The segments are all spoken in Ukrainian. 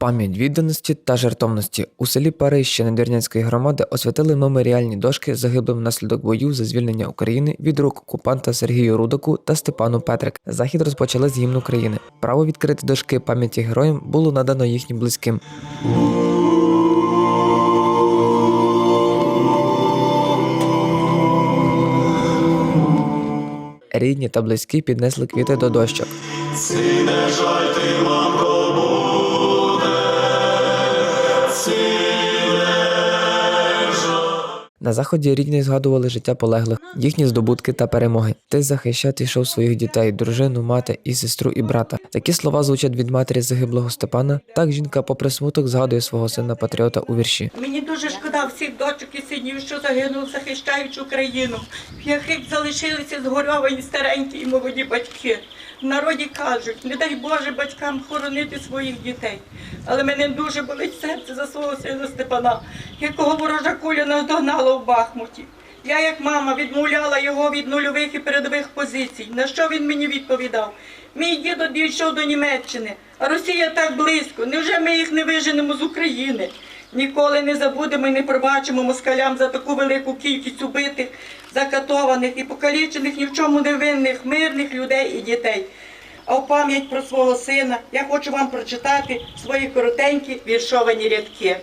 Пам'ять відданості та жертовності у селі Парище Надвірнянської громади освятили меморіальні дошки загиблим внаслідок бою за звільнення України від рук окупанта Сергію Рудаку та Степану Петрик. Захід розпочали з гімну України. Право відкрити дошки пам'яті героям було надано їхнім близьким. Рідні та близькі піднесли квіти до дощок. Сине жальти, мамко, На заході рідні згадували життя полеглих, їхні здобутки та перемоги. Ти захищати йшов своїх дітей, дружину, мати і сестру і брата. Такі слова звучать від матері загиблого Степана. Так жінка, попри смуток, згадує свого сина патріота у вірші. Мені дуже шкода всіх дочок і синів, що загинув, захищаючи Україну, в яких залишилися згорьовані старенькі і молоді батьки. В народі кажуть, не дай Боже батькам хоронити своїх дітей. Але мене дуже болить серце за свого сина Степана, якого ворожа куля наздогнала в Бахмуті. Я, як мама, відмовляла його від нульових і передових позицій. На що він мені відповідав? Мій дідо дійшов до Німеччини, а Росія так близько. Невже ми їх не виженемо з України? Ніколи не забудемо і не пробачимо москалям за таку велику кількість убитих, закатованих і покалічених ні в чому не винних мирних людей і дітей. А в пам'ять про свого сина я хочу вам прочитати свої коротенькі віршовані рядки.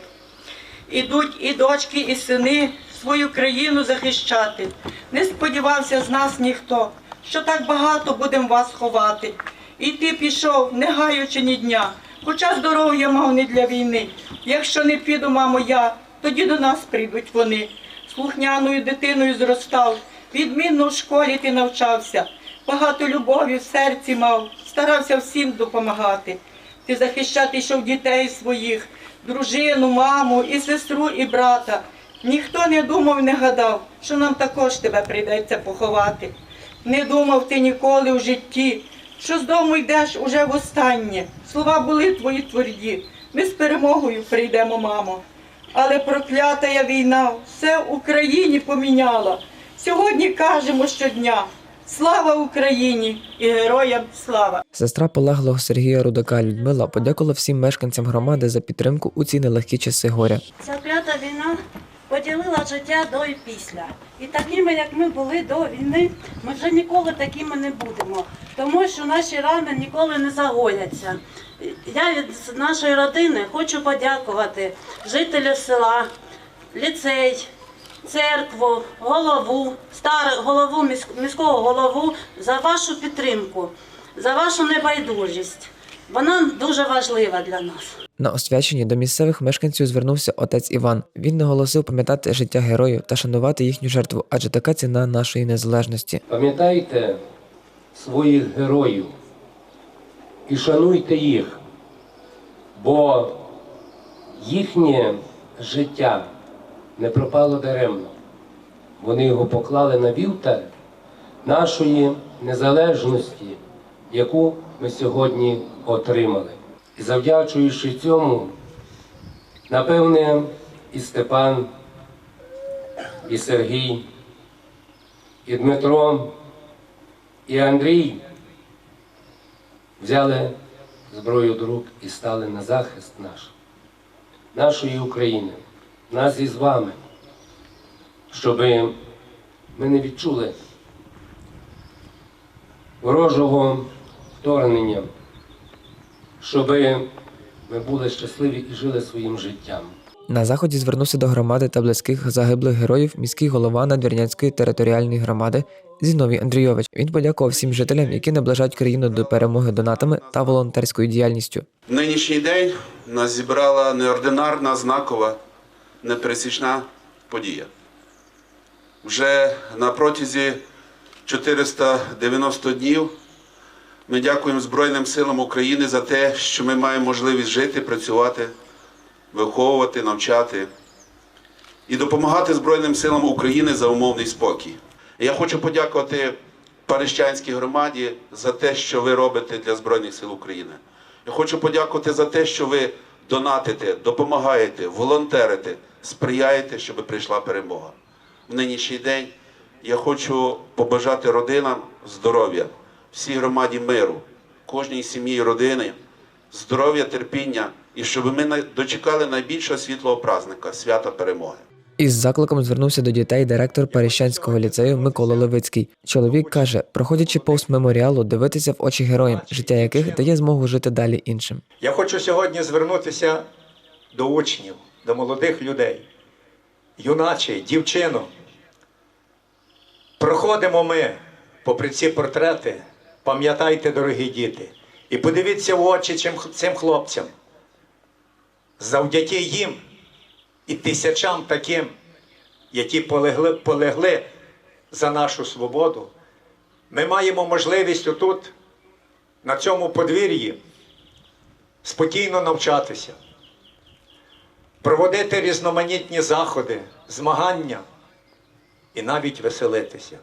Ідуть і дочки, і сини свою країну захищати. Не сподівався з нас ніхто, що так багато будем вас ховати. І ти пішов, не гаючи ні дня, хоча здоров'я мав не для війни. Якщо не піду, мамо, я, тоді до нас прийдуть вони. Слухняною дитиною зростав, відмінно в школі ти навчався, багато любові в серці мав, старався всім допомагати. Ти захищати йшов дітей своїх, дружину, маму, і сестру, і брата. Ніхто не думав, не гадав, що нам також тебе прийдеться поховати. Не думав ти ніколи в житті, що з дому йдеш уже востаннє. Слова були твої тверді. Ми з перемогою прийдемо, мамо. Але проклята війна все в Україні поміняла. Сьогодні кажемо щодня: слава Україні і героям слава! Сестра полеглого Сергія Рудака Людмила подякувала всім мешканцям громади за підтримку у ці нелегкі часи горя. Ця клята війна поділила життя до і після. І такими, як ми були до війни, ми вже ніколи такими не будемо, тому що наші рани ніколи не загояться. Я від нашої родини хочу подякувати жителям села, ліцей, церкву, голову, стар, голову міського голову за вашу підтримку, за вашу небайдужість. Вона дуже важлива для нас. На освяченні до місцевих мешканців звернувся отець Іван. Він наголосив пам'ятати життя героїв та шанувати їхню жертву, адже така ціна нашої незалежності. Пам'ятайте своїх героїв і шануйте їх, бо їхнє життя не пропало даремно. Вони його поклали на вівтар нашої незалежності, яку ми сьогодні отримали. І завдячуючи цьому, напевне, і Степан, і Сергій, і Дмитро, і Андрій взяли зброю до рук і стали на захист наш, нашої України, нас із вами, щоб ми не відчули ворожого вторгнення, щоб ми були щасливі і жили своїм життям. На заході звернувся до громади та близьких загиблих героїв міський голова Надвірнянської територіальної громади Зіновій Андрійович. Він подякував всім жителям, які наближають країну до перемоги донатами та волонтерською діяльністю. В нинішній день нас зібрала неординарна, знакова, непересічна подія. Вже на протязі 490 днів ми дякуємо Збройним силам України за те, що ми маємо можливість жити, працювати, виховувати, навчати і допомагати Збройним силам України за умовний спокій. Я хочу подякувати Парищанській громаді за те, що ви робите для Збройних сил України. Я хочу подякувати за те, що ви донатите, допомагаєте, волонтерите, сприяєте, щоб прийшла перемога. В нинішній день я хочу побажати родинам здоров'я, всій громаді миру, кожній сім'ї і родини здоров'я, терпіння і щоб ми дочекали найбільшого світлого праздника свята перемоги. Із закликом звернувся до дітей директор Перещанського ліцею Микола Левицький. Чоловік каже, проходячи повз меморіалу, дивитися в очі героям, життя яких дає змогу жити далі іншим. Я хочу сьогодні звернутися до учнів, до молодих людей, юначе, дівчину. Проходимо ми попри ці портрети, пам'ятайте, дорогі діти, і подивіться в очі цим, хлопцям. Завдяки їм і тисячам таким, які полегли, полегли за нашу свободу, ми маємо можливість отут, на цьому подвір'ї, спокійно навчатися, проводити різноманітні заходи, змагання і навіть веселитися.